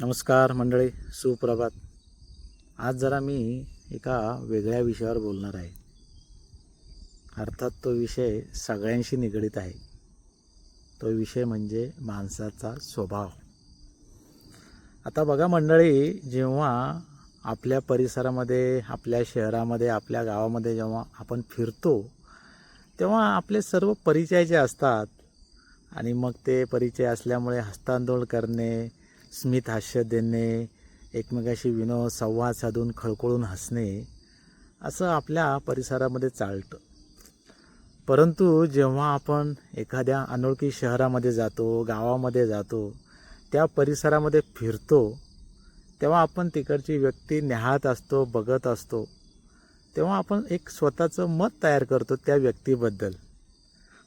नमस्कार मंडळी सुप्रभात. आज जरा मी एका वेगळ्या विषयावर बोलणार आहे. अर्थात तो विषय सगळ्यांशी निगडीत आहे. तो विषय म्हणजे माणसाचा स्वभाव. आता बघा मंडळी जेव्हा आपल्या परिसरामध्ये आपल्या शहरामध्ये आपल्या गावामध्ये जेव्हा आपण फिरतो तेव्हा आपले सर्व परिचयाचे असतात आणि मग ते परिचय असल्यामुळे हस्तांदोलन करणे स्मित हास्य देणे एकमेकाशी विनोद संवाद साधून खळखळून हसणे असं आपल्या परिसरामध्ये चालतं. परंतु जेव्हा आपण एखाद्या अनोळखी शहरामध्ये जातो गावामध्ये जातो त्या परिसरामध्ये फिरतो तेव्हा आपण तिकडची व्यक्ती न्याहाळत असतो बघत असतो. तेव्हा आपण एक स्वतःचं मत तयार करतो त्या व्यक्तीबद्दल.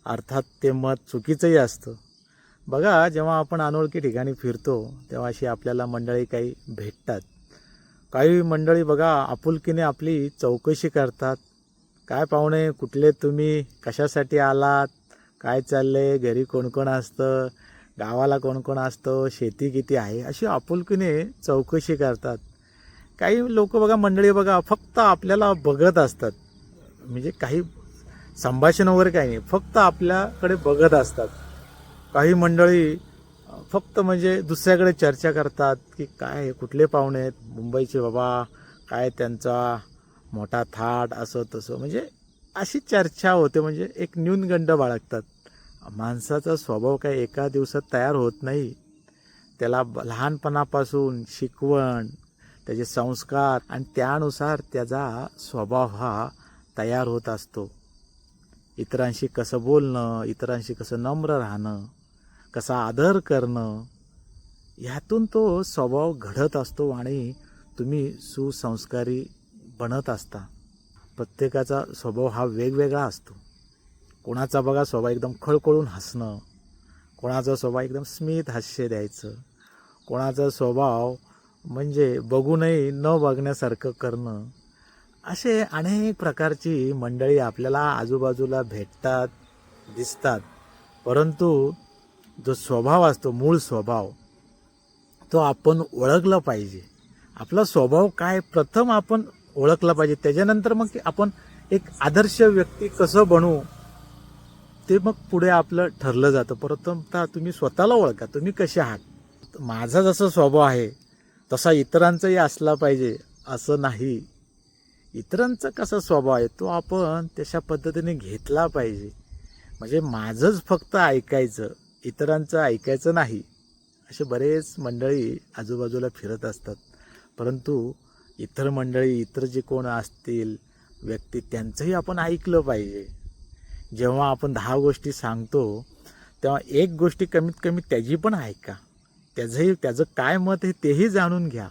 अर्थात ते मत चुकीचंही असतं. बघा जेव्हा आपण अनोळखी ठिकाणी फिरतो तेव्हा अशी आपल्याला मंडळी काही भेटतात. काही मंडळी बघा आपुलकीने आपली चौकशी करतात. काय पाहुणे कुठले तुम्ही? कशासाठी आलात? काय चालले घरी कोण कोण असतं? गावाला कोण कोण असतं? शेती किती आहे? अशी आपुलकीने चौकशी करतात. काही लोक बघा मंडळी बघा फक्त आपल्याला बघत असतात. म्हणजे काही संभाषण वगैरे काही नाही. फक्त आपल्याकडे बघत असतात. काही मंडळी फक्त म्हणजे दुसऱ्याकडे चर्चा करतात की काय कुठले पाहुणे आहेत? मुंबईचे बाबा काय त्यांचा मोठा थाट असं तसं. म्हणजे अशी चर्चा होते म्हणजे एक न्यूनगंड बाळगतात. माणसाचा स्वभाव काय एका दिवसात तयार होत नाही. त्याला लहानपणापासून शिकवण त्याचे संस्कार आणि त्यानुसार त्याचा स्वभाव हा तयार होत असतो. इतरांशी कसं बोलणं इतरांशी कसं नम्र राहणं कसा आदर करणं ह्यातून तो स्वभाव घडत असतो आणि तुम्ही सुसंस्कारी बनत असता. प्रत्येकाचा स्वभाव हा वेगवेगळा असतो. कोणाचा बघा स्वभाव एकदम खळखळून हसणं कोणाचा स्वभाव एकदम स्मित हास्य द्यायचं कोणाचा स्वभाव म्हणजे बघूनही न बघण्यासारखं करणं. असे अनेक प्रकारची मंडळी आपल्याला आजूबाजूला भेटतात दिसतात. परंतु जो स्वभाव असतो मूळ स्वभाव तो आपण ओळखला पाहिजे. आपला स्वभाव काय? प्रथम आपण ओळखला पाहिजे. त्याच्यानंतर मग आपण एक आदर्श व्यक्ती कसं बनवू ते मग पुढे आपलं ठरलं जातं. प्रथमतः तुम्ही स्वतःला ओळखा. तुम्ही कसे आहात? माझा जसा स्वभाव आहे तसा इतरांचाही असला पाहिजे असं नाही. इतरांचा कसा स्वभाव आहे तो आपण तशा पद्धतीने घेतला पाहिजे. म्हणजे माझंच फक्त ऐकायचं. इतरांचं ऐकायचं नाही असे बरेच मंडळी आजूबाजूला फिरत असतात. परंतु इतर मंडळी इतर जे कोण असतील व्यक्ती त्यांचंही आपण ऐकलं पाहिजे. जेव्हा आपण दहा गोष्टी सांगतो तेव्हा एक गोष्टी कमीत कमी त्याची पण ऐका. त्याचंही त्याचं काय मत आहे तेही जाणून घ्या.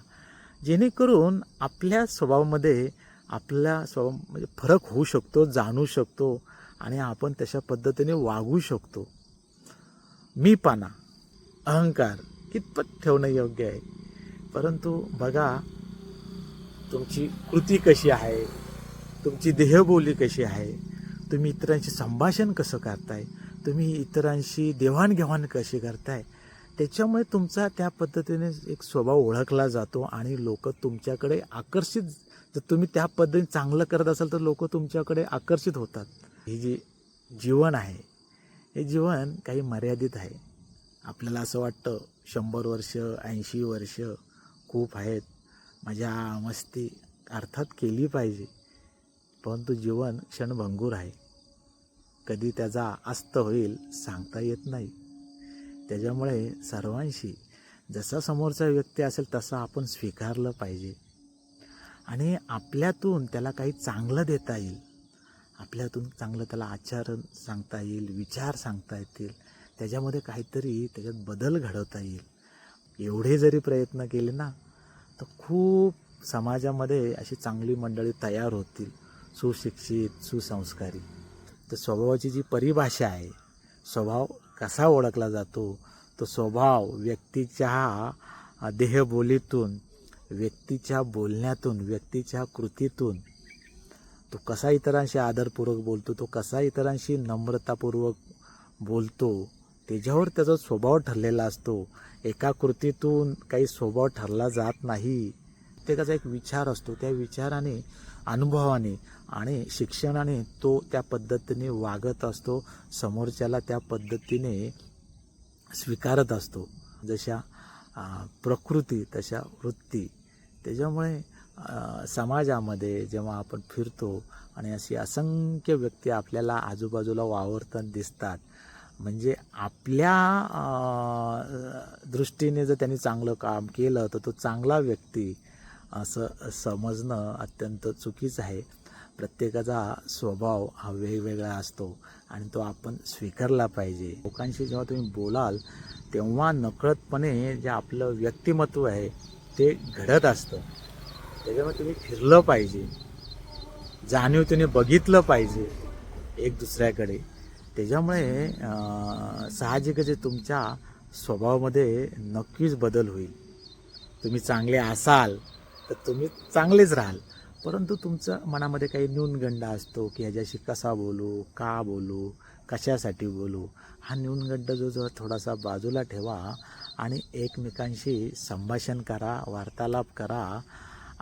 जेणेकरून आपल्या स्वभावामध्ये आपल्या स्वभाव म्हणजे फरक होऊ शकतो जाणू शकतो आणि आपण तशा पद्धतीने वागू शकतो. मी पाना अहंकार कितपत ठेवणं योग्य आहे? परंतु बघा तुमची कृती कशी आहे? तुमची देहबोली कशी आहे? तुम्ही इतरांशी संभाषण कसं करताय? तुम्ही इतरांशी देवाणघेवाण कशी करताय? त्याच्यामुळे तुमचा त्या पद्धतीने एक स्वभाव ओळखला जातो आणि लोक तुमच्याकडे आकर्षित जर तुम्ही त्या पद्धतीने चांगलं करत असाल तर लोक तुमच्याकडे आकर्षित होतात. हे जे जीवन आहे हे जीवन काही मर्यादित आहे. आपल्याला असं वाटतं शंभर वर्ष ऐंशी वर्ष खूप आहेत. माझ्या मस्ती अर्थात केली पाहिजे. परंतु जीवन क्षणभंगूर आहे. कधी त्याचा अस्त होईल सांगता येत नाही. त्याच्यामुळे सर्वांशी जसा समोरचा व्यक्ती असेल तसा आपण स्वीकारलं पाहिजे. आणि आपल्यातून त्याला काही चांगलं देता येईल. आपल्यातून चांगलं त्याला आचरण सांगता येईल विचार सांगता येतील. त्याच्यामध्ये काहीतरी त्याच्यात बदल घडवता येईल. एवढे जरी प्रयत्न केले ना तर खूप समाजामध्ये अशी चांगली मंडळी तयार होतील. सुशिक्षित सुसंस्कारी. तर स्वभावाची जी परिभाषा आहे स्वभाव कसा ओळखला जातो? तो स्वभाव व्यक्तीच्या देहबोलीतून व्यक्तीच्या बोलण्यातून व्यक्तीच्या कृतीतून तो कसा इतरांशी आदरपूर्वक बोलतो तो कसा इतरांशी नम्रतापूर्वक बोलतो त्याच्यावर त्याचा स्वभाव ठरलेला असतो. एका कृतीतून काही स्वभाव ठरला जात नाही. प्रत्येकाचा एक विचार असतो. त्या विचाराने अनुभवाने आणि शिक्षणाने तो त्या पद्धतीने वागत असतो समोरच्याला त्या पद्धतीने स्वीकारत असतो. जशा प्रकृती तशा वृत्ती. त्याच्यामुळे समाजामध्ये जेव्हा आपण फिरतो आणि अशी असंख्य व्यक्ती आपल्याला आजूबाजूला वावरताना दिसतात म्हणजे आपल्या दृष्टीने जर त्यांनी चांगलं काम केलं तर तो चांगला व्यक्ती असं समजणं अत्यंत चुकीचं आहे. प्रत्येकाचा स्वभाव हा वेगवेगळा असतो आणि तो आपण स्वीकारला पाहिजे. लोकांशी जेव्हा तुम्ही बोलाल तेव्हा नकळतपणे जे आपलं व्यक्तिमत्व आहे ते घडत असतं. त्याच्यामुळे तुम्ही फिरलं पाहिजे. जाणीवतीने बघितलं पाहिजे एक दुसऱ्याकडे. त्याच्यामुळे साहजिकच तुमच्या स्वभावामध्ये नक्कीच बदल होईल. तुम्ही चांगले असाल तर तुम्ही चांगलेच राहाल. परंतु तुमचं मनामध्ये काही न्यूनगंड असतो की ह्याच्याशी कसा बोलू का बोलू कशासाठी बोलू? हा न्यूनगंड जो जो थोडासा बाजूला ठेवा आणि एकमेकांशी संभाषण करा वार्तालाप करा.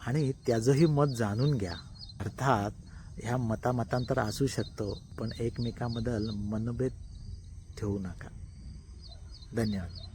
आणि त्याचंही मत जाणून घ्या. अर्थात ह्या मतामतांतर असू शकतो पण एकमेकांबद्दल मनभेद ठेवू नका. धन्यवाद.